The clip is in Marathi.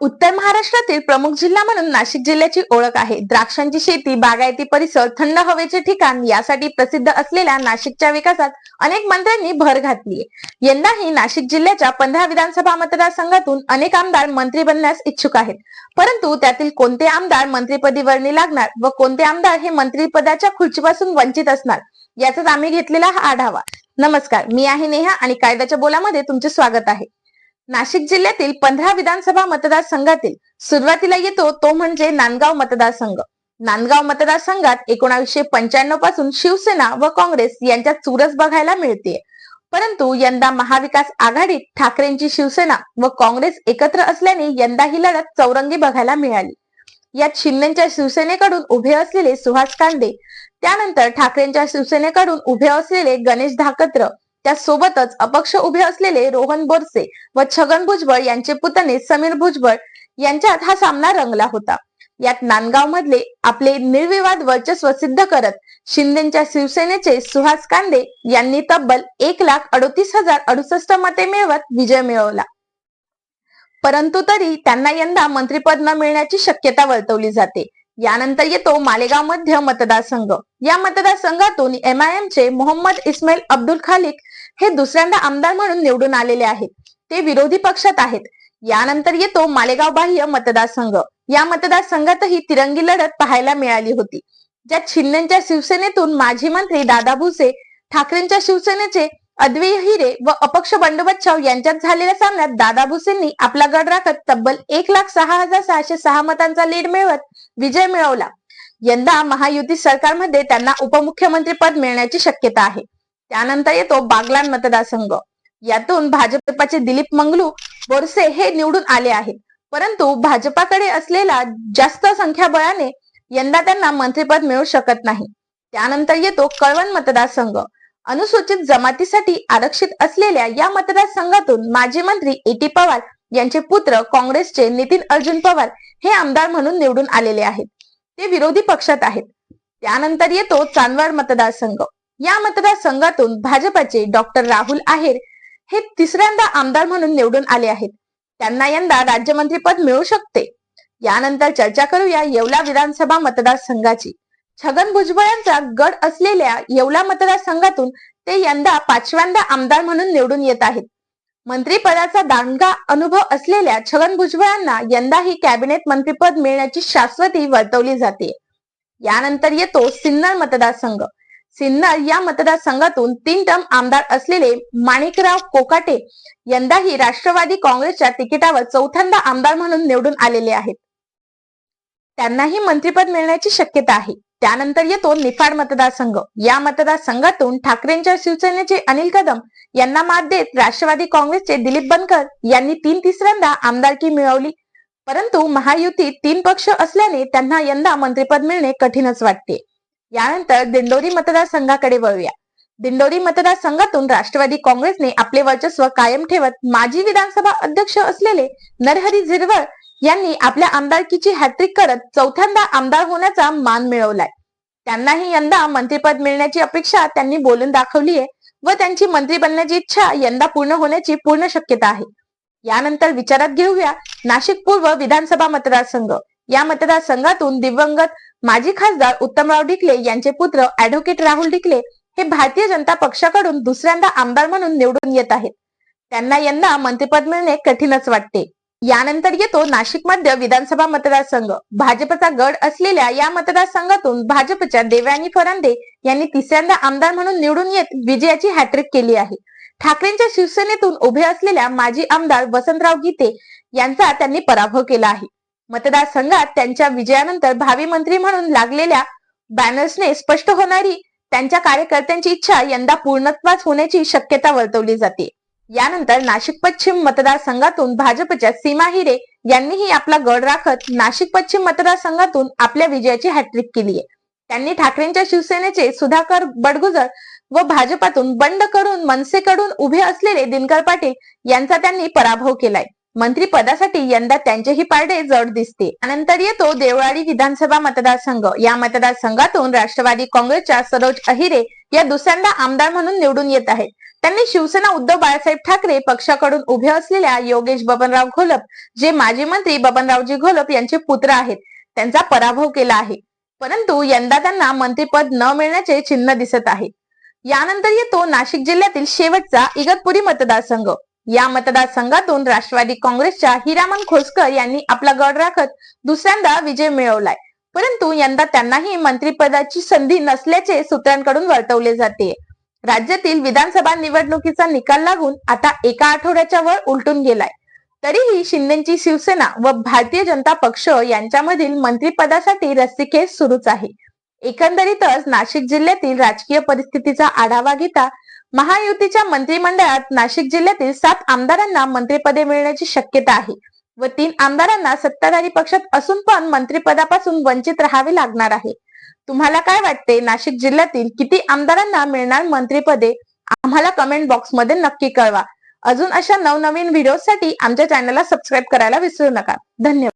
उत्तर महाराष्ट्रातील प्रमुख जिल्हा म्हणून नाशिक जिल्ह्याची ओळख आहे. द्राक्षांची शेती बागायती परिसर थंड हवेचे ठिकाण यासाठी प्रसिद्ध असलेल्या नाशिकच्या विकासात अनेक मंत्र्यांनी भर घातली यंदाही नाशिक जिल्ह्याच्या पंधरा विधानसभा मतदारसंघातून अनेक आमदार मंत्री बनण्यास इच्छुक आहेत. परंतु त्यातील कोणते आमदार मंत्रीपदी वर्णी लागणार व कोणते आमदार हे मंत्रीपदाच्या खुर्चीपासून वंचित असणार याचाच आम्ही घेतलेला हा आढावा. नमस्कार मी आहे नेहा आणि कायद्याच्या बोलामध्ये तुमचे स्वागत आहे. नाशिक जिल्ह्यातील पंधरा विधानसभा मतदारसंघातील सुरुवातीला येतो तो म्हणजे नांदगाव मतदारसंघ. नांदगाव मतदारसंघात एकोणावीसशे पंच्याण्णवपासून शिवसेना व काँग्रेस यांच्यात चुरस बघायला मिळते. परंतु यंदा महाविकास आघाडीत ठाकरेंची शिवसेना व काँग्रेस एकत्र असल्याने यंदा ही लढत चौरंगी बघायला मिळाली. यात शिंदेच्या शिवसेनेकडून उभे असलेले सुहास कांदे त्यानंतर ठाकरेंच्या शिवसेनेकडून उभे असलेले गणेश धाकत्र त्यासोबतच अपक्ष उभे असलेले रोहन बोरसे व छगन भुजबळ यांचे पुतणे समीर भुजबळ यांच्यात हा सामना रंगला होता. यात नांदगाव मधले आपले निर्विवाद वर्चस्व सिद्ध करत शिंदेच्या शिवसेनेचे सुहास कांदे यांनी तब्बल एक लाख अडोतीस हजार अडुसष्ट मते मिळवत विजय मिळवला. परंतु तरी त्यांना यंदा मंत्रिपद न मिळण्याची शक्यता वर्तवली जाते. यानंतर येतो मालेगाव मध्य मतदारसंघ. या मतदारसंघातून एम आय एम चे मोहम्मद इस्माईल अब्दुल खालिक हे दुसऱ्यांदा आमदार म्हणून निवडून आलेले आहेत. ते विरोधी पक्षात आहेत. यानंतर येतो मालेगाव बाह्य मतदारसंघ. या मतदारसंघातही तिरंगी लढत पाहायला मिळाली होती. ज्यात शिंदेच्या शिवसेनेतून माजी मंत्री दादा भुसे ठाकरेंच्या शिवसेनेचे अद्वैय हिरे व अपक्ष बंडोबच्छाव यांच्यात झालेल्या सामन्यात दादा भुसेंनी आपला गड राखत तब्बल एक लाख सहा हजार सहाशे सहा मतांचा लीड मिळवत विजय मिळवला. यंदा महायुती सरकारमध्ये त्यांना उपमुख्यमंत्री पद मिळण्याची शक्यता आहे. त्यानंतर येतो बागलान मतदारसंघ. यातून भाजपचे दिलीप मंगलू बोरसे हे निवडून आले आहेत. परंतु भाजपाकडे असलेला जास्त संख्याबळाने यंदा त्यांना मंत्रिपद मिळू शकत नाही. त्यानंतर येतो कळवण मतदारसंघ. अनुसूचित जमातीसाठी आरक्षित असलेल्या या मतदारसंघातून माजी मंत्री ए टी पवार यांचे पुत्र काँग्रेसचे नितीन अर्जुन पवार हे आमदार म्हणून निवडून आलेले आहेत. ते विरोधी पक्षात आहेत. त्यानंतर येतो चांदवड मतदारसंघ. या मतदारसंघातून भाजपाचे डॉक्टर राहुल आहेर हे तिसऱ्यांदा आमदार म्हणून निवडून आले आहेत. त्यांना यंदा राज्यमंत्रीपद मिळू शकते. यानंतर चर्चा करूया येवला विधानसभा मतदारसंघाची. छगन भुजबळ यांचा गड असलेल्या येवला मतदारसंघातून ते यंदा पाचव्यांदा आमदार म्हणून निवडून येत आहेत. मंत्रीपदाचा दांडगा अनुभव असलेल्या छगन भुजबळांना यंदाही कॅबिनेट मंत्रीपद मिळण्याची शाश्वती वर्तवली जाते. यानंतर येतो सिन्नर मतदारसंघ. सिन्नर या मतदारसंघातून तीन टर्म आमदार असलेले माणिकराव कोकाटे यंदाही राष्ट्रवादी काँग्रेसच्या तिकिटावर चौथ्यांदा आमदार म्हणून निवडून आलेले आहेत. त्यांनाही मंत्रिपद मिळण्याची शक्यता आहे. त्यानंतर येतो निफाड मतदारसंघ. या मतदारसंघातून ठाकरेंच्या शिवसेनेचे अनिल कदम यांना मात देत राष्ट्रवादी काँग्रेसचे दिलीप बनकर यांनी तीन तिसऱ्यांदा आमदारकी मिळवली. परंतु महायुतीत तीन पक्ष असल्याने त्यांना यंदा मंत्रिपद मिळणे कठीणच वाटते. यानंतर दिंडोरी मतदारसंघाकडे वळूया. दिंडोरी मतदारसंघातून राष्ट्रवादी काँग्रेसने आपले वर्चस्व कायम ठेवत माजी विधानसभा अध्यक्ष असलेले नरहरी झिरवळ यांनी आपल्या आमदारकीची हॅट्रिक करत चौथ्यांदा आमदार होण्याचा मान मिळवलाय. त्यांनाही यंदा मंत्रीपद मिळण्याची अपेक्षा त्यांनी बोलून दाखवली आहे व त्यांची मंत्री बनण्याची इच्छा यंदा पूर्ण होण्याची पूर्ण शक्यता आहे. यानंतर विचारात घेऊया नाशिक पूर्व विधानसभा मतदारसंघ. या मतदारसंघातून दिवंगत माजी खासदार उत्तमराव डिकले यांचे पुत्र ऍडव्होकेट राहुल डिकले हे भारतीय जनता पक्षाकडून दुसऱ्यांदा आमदार म्हणून निवडून येत आहेत. त्यांना यंदा मंत्रिपद मिळणे कठीणच वाटते. यानंतर येतो नाशिक मध्य विधानसभा मतदारसंघ. भाजपचा गड असलेल्या या मतदारसंघातून भाजपच्या देवयानी फरांदे यांनी तिसऱ्यांदा आमदार म्हणून निवडून येत विजयाची हॅट्रिक केली आहे. ठाकरेंच्या शिवसेनेतून उभे असलेल्या माजी आमदार वसंतराव गीते यांचा त्यांनी पराभव केला आहे. मतदारसंघात त्यांच्या विजयानंतर भावी मंत्री म्हणून लागलेल्या बॅनर्सने स्पष्ट होणारी त्यांच्या कार्यकर्त्यांची इच्छा यंदा पूर्णत्वास होण्याची शक्यता वर्तवली जाते. यानंतर नाशिक पश्चिम मतदारसंघातून भाजपच्या सीमा हिरे यांनीही आपला गड राखत नाशिक पश्चिम मतदारसंघातून आपल्या विजयाची हॅट्रिक केली आहे त्यांनी ठाकरेंच्या शिवसेनेचे सुधाकर बडगुजर व भाजपातून बंड करून मनसेकडून उभे असलेले दिनकर पाटील यांचा त्यांनी पराभव केलाय. मंत्री पदासाठी यंदा त्यांचेही पारडे जड दिसते त्यानंतर येतो देवळाली विधानसभा मतदारसंघ. या मतदारसंघातून राष्ट्रवादी काँग्रेसच्या सरोज अहिरे या दुसऱ्यांदा आमदार म्हणून निवडून येत आहेत. त्यांनी शिवसेना उद्धव बाळासाहेब ठाकरे पक्षाकडून उभे असलेल्या योगेश बबनराव घोलप जे माजी मंत्री बबनरावजी घोलप यांचे पुत्र आहेत त्यांचा पराभव केला आहे. परंतु यंदा त्यांना मंत्रीपद न मिळण्याचे चिन्ह दिसत आहे. यानंतर येतो नाशिक जिल्ह्यातील शेवटचा इगतपुरी मतदारसंघ. या मतदारसंघातून राष्ट्रवादी काँग्रेसच्या हिरामन खोसकर यांनी आपला गड राखत दुसऱ्यांदा विजय मिळवलाय. परंतु यंदा त्यांनाही मंत्रिपदाची संधी नसल्याचे सूत्रांकडून वर्तवले जाते. राज्यातील विधानसभा निवडणुकीचा निकाल लागून आता एका आठवड्याच्या वर उलटून गेलाय. तरीही शिंदेची शिवसेना व भारतीय जनता पक्ष यांच्यामधील मंत्रिपदासाठी रस्सीखेच सुरूच आहे. एकंदरीतच नाशिक जिल्ह्यातील राजकीय परिस्थितीचा आढावा घेता महायुतीच्या मंत्रिमंडळात नाशिक जिल्ह्यातील सात आमदारांना मंत्रिपदे मिळण्याची शक्यता आहे व तीन आमदारांना सत्ताधारी पक्षात असून पण मंत्रिपदापासून वंचित राहावे लागणार आहे. तुम्हाला काय वाटते? नाशिक जिल्ह्यातील किती आमदारांना मिळणार मंत्रिपदे? आम्हाला कमेंट बॉक्समध्ये नक्की कळवा. अजून अशा नवनवीन व्हिडिओसाठी आमच्या चॅनलला सबस्क्राईब करायला विसरू नका. धन्यवाद.